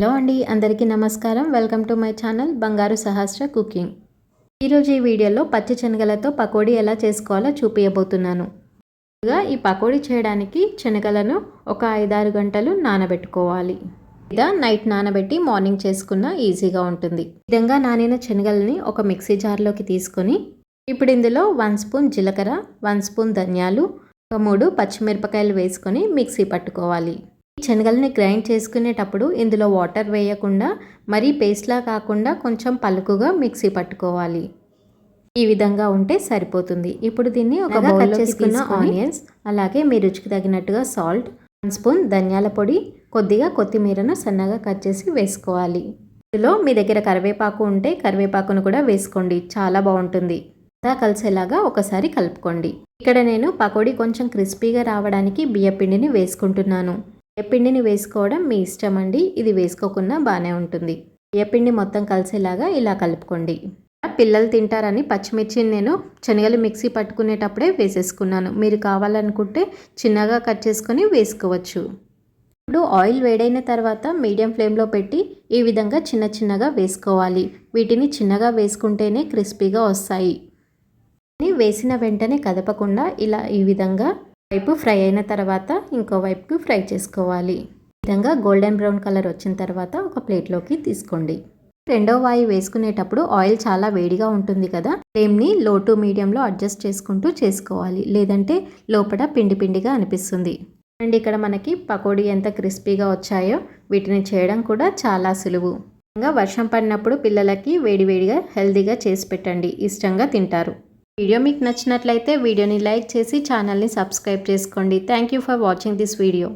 Hello అండి అందరికీ నమస్కారం. వెల్కమ్ టు మై ఛానల్ బంగారు సహస్ర కుకింగ్. ఈరోజు ఈ వీడియోలో పచ్చి శనగలతో పకోడీ ఎలా చేసుకోవాలో చూపించబోతున్నాను ముందుగా ఈ పకోడీ చేయడానికి శనగలను ఒక ఐదారు గంటలు నానబెట్టుకోవాలి. లేదా నైట్ నానబెట్టి మార్నింగ్ చేసుకున్న ఈజీగా ఉంటుంది. విధంగా నానిన శనగలని ఒక మిక్సీ జార్లోకి తీసుకొని ఇప్పుడు ఇందులో వన్ స్పూన్ జీలకర్ర వన్ స్పూన్ ధనియాలు ఒక మూడు పచ్చిమిరపకాయలు వేసుకొని మిక్సీ పట్టుకోవాలి. శనగల్ని గ్రైండ్ చేసుకునేటప్పుడు ఇందులో వాటర్ వేయకుండా మరీ పేస్ట్లా కాకుండా కొంచెం పలుకుగా మిక్సీ పట్టుకోవాలి. ఈ విధంగా ఉంటే సరిపోతుంది. ఇప్పుడు దీన్ని ఒక బౌల్లో చేసుకున్న ఆనియన్స్ అలాగే మీ రుచికి తగినట్టుగా సాల్ట్ వన్ స్పూన్ ధనియాల పొడి కొద్దిగా కొత్తిమీరను సన్నగా కట్ చేసి వేసుకోవాలి. ఇందులో మీ దగ్గర కరివేపాకు ఉంటే కరివేపాకును కూడా వేసుకోండి. చాలా బాగుంటుంది. అంతా కలిసేలాగా ఒకసారి కలుపుకోండి. ఇక్కడ నేను పకోడీ కొంచెం క్రిస్పీగా రావడానికి బియ్యపిండిని వేసుకుంటున్నాను. బియ్యపిండిని వేసుకోవడం మీ ఇష్టం అండి. ఇది వేసుకోకుండా బాగానే ఉంటుంది. బియ్యపిండి మొత్తం కలిసేలాగా ఇలా కలుపుకోండి. పిల్లలు తింటారని పచ్చిమిర్చిని నేను శనగలు మిక్సీ పట్టుకునేటప్పుడే వేసేసుకున్నాను. మీరు కావాలనుకుంటే చిన్నగా కట్ చేసుకొని వేసుకోవచ్చు. ఇప్పుడు ఆయిల్ వేడైన తర్వాత మీడియం ఫ్లేమ్లో పెట్టి ఈ విధంగా చిన్న చిన్నగా వేసుకోవాలి. వీటిని చిన్నగా వేసుకుంటేనే క్రిస్పీగా వస్తాయి. వేసిన వెంటనే కదపకుండా ఇలా ఈ విధంగా వైపు ఫ్రై అయిన తర్వాత ఇంకోవైపుకి ఫ్రై చేసుకోవాలి. విధంగా గోల్డెన్ బ్రౌన్ కలర్ వచ్చిన తర్వాత ఒక ప్లేట్లోకి తీసుకోండి. రెండో వాయి వేసుకునేటప్పుడు ఆయిల్ చాలా వేడిగా ఉంటుంది కదా ఫ్లేమ్ని లో టు మీడియంలో అడ్జస్ట్ చేసుకుంటూ చేసుకోవాలి. లేదంటే లోపల పిండి పిండిగా అనిపిస్తుంది. అండ్ ఇక్కడ మనకి పకోడీ ఎంత క్రిస్పీగా వచ్చాయో వీటిని చేయడం కూడా చాలా సులువు. ఇంకా వర్షం పడినప్పుడు పిల్లలకి వేడివేడిగా హెల్తీగా చేసి పెట్టండి. ఇష్టంగా తింటారు. వీడియో మీకు నచ్చినట్లయితే వీడియోని లైక్ చేసి ఛానల్ని సబ్స్క్రైబ్ చేసుకోండి. Thank you for watching this video